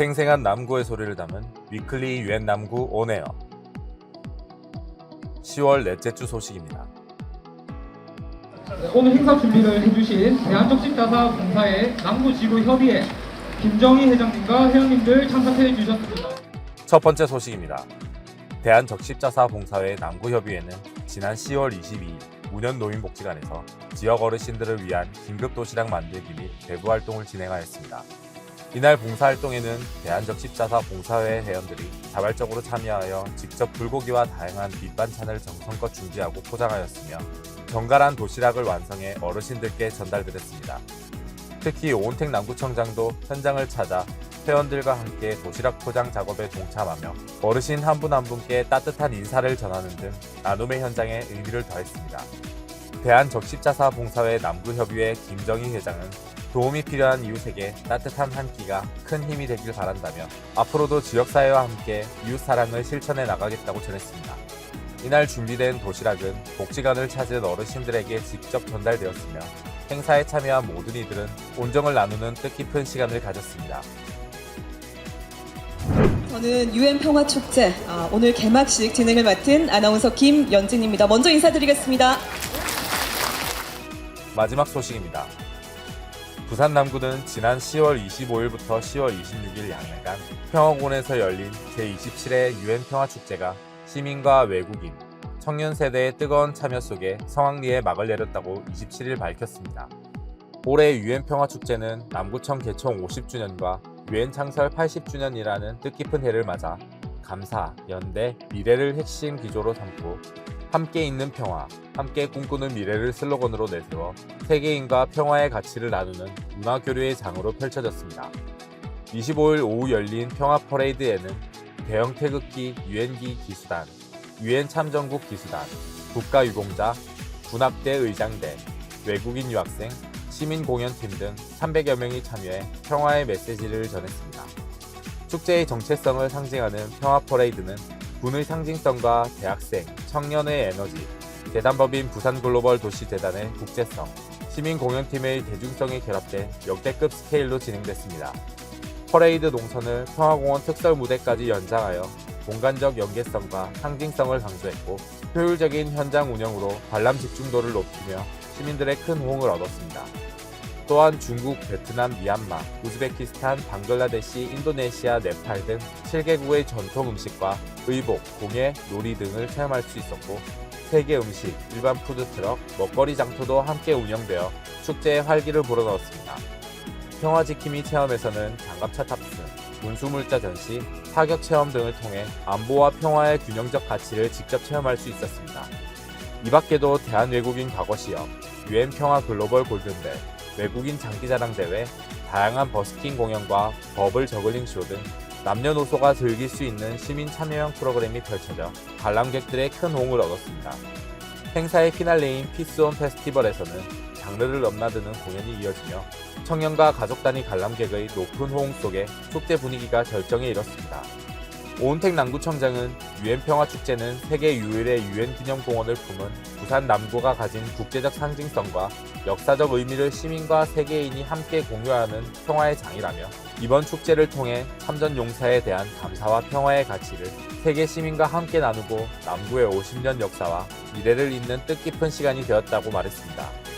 생생한 남구의 소리를 담은 위클리 유엔 남구 온에어 10월 넷째 주 소식입니다. 네, 오늘 행사 준비를 해주신 대한적십자사 봉사의 남부지구협의회 김정희 회장님과 회원님들 참석해 주셨습니다. 첫 번째 소식입니다. 대한적십자사 봉사회 남구협의회는 지난 10월 22일 문현 노인복지관에서 지역 어르신들을 위한 긴급 도시락 만들기 및 배부 활동을 진행하였습니다. 이날 봉사활동에는 대한적 십자사 봉사회 회원들이 자발적으로 참여하여 직접 불고기와 다양한 밑반찬을 정성껏 준비하고 포장하였으며 정갈한 도시락을 완성해 어르신들께 전달드렸습니다. 특히 오은택 남구청장도 현장을 찾아 회원들과 함께 도시락 포장 작업에 동참하며 어르신 한 분 한 분께 따뜻한 인사를 전하는 등 나눔의 현장에 의미를 더했습니다. 대한적십자사 봉사회 남구협의회 김정희 회장은 도움이 필요한 이웃에게 따뜻한 한 끼가 큰 힘이 되길 바란다며 앞으로도 지역사회와 함께 이웃 사랑을 실천해 나가겠다고 전했습니다. 이날 준비된 도시락은 복지관을 찾은 어르신들에게 직접 전달되었으며 행사에 참여한 모든 이들은 온정을 나누는 뜻깊은 시간을 가졌습니다. 저는 유엔 평화 축제 아, 오늘 개막식 진행을 맡은 아나운서 김연진입니다. 먼저 인사드리겠습니다. 마지막 소식입니다. 부산 남구는 지난 10월 25일부터 10월 26일 양일간 평화공원에서 열린 제27회 유엔 평화축제가 시민과 외국인, 청년 세대의 뜨거운 참여 속에 성황리에 막을 내렸다고 27일 밝혔습니다. 올해 유엔 평화축제는 남구청 개청 50주년과 유엔 창설 80주년이라는 뜻깊은 해를 맞아 감사, 연대, 미래를 핵심 기조로 삼고 함께 있는 평화, 함께 꿈꾸는 미래를 슬로건으로 내세워 세계인과 평화의 가치를 나누는 문화교류의 장으로 펼쳐졌습니다. 25일 오후 열린 평화 퍼레이드에는 대형 태극기 유엔기 기수단, 유엔 참전국 기수단, 국가유공자, 군악대 의장대, 외국인 유학생, 시민 공연팀 등 300여 명이 참여해 평화의 메시지를 전했습니다. 축제의 정체성을 상징하는 평화 퍼레이드는 군의 상징성과 대학생, 청년의 에너지, 재단법인 부산 글로벌 도시 재단의 국제성, 시민 공연팀의 대중성이 결합된 역대급 스케일로 진행됐습니다. 퍼레이드 농선을 평화공원 특설 무대까지 연장하여 공간적 연계성과 상징성을 강조했고 효율적인 현장 운영으로 관람 집중도를 높이며 시민들의 큰 호응을 얻었습니다. 또한 중국, 베트남, 미얀마, 우즈베키스탄, 방글라데시, 인도네시아, 네팔 등 7개국의 전통 음식과 의복, 공예, 놀이 등을 체험할 수 있었고 세계 음식, 일반 푸드트럭, 먹거리 장터도 함께 운영되어 축제에 활기를 불어넣었습니다. 평화지킴이 체험에서는 장갑차 탑승, 군수물자 전시, 사격 체험 등을 통해 안보와 평화의 균형적 가치를 직접 체험할 수 있었습니다. 이 밖에도 대한외국인 과거 시험, 유엔 평화 글로벌 골든벨, 외국인 장기자랑 대회, 다양한 버스킹 공연과 버블 저글링 쇼 등 남녀노소가 즐길 수 있는 시민 참여형 프로그램이 펼쳐져 관람객들의 큰 호응을 얻었습니다. 행사의 피날레인 피스온 페스티벌에서는 장르를 넘나드는 공연이 이어지며 청년과 가족 단위 관람객의 높은 호응 속에 축제 분위기가 절정에 이뤘습니다. 오은택 남구청장은 유엔 평화 축제는 세계 유일의 유엔 기념공원을 품은 부산 남구가 가진 국제적 상징성과 역사적 의미를 시민과 세계인이 함께 공유하는 평화의 장이라며 이번 축제를 통해 참전 용사에 대한 감사와 평화의 가치를 세계 시민과 함께 나누고 남구의 50년 역사와 미래를 잇는 뜻깊은 시간이 되었다고 말했습니다.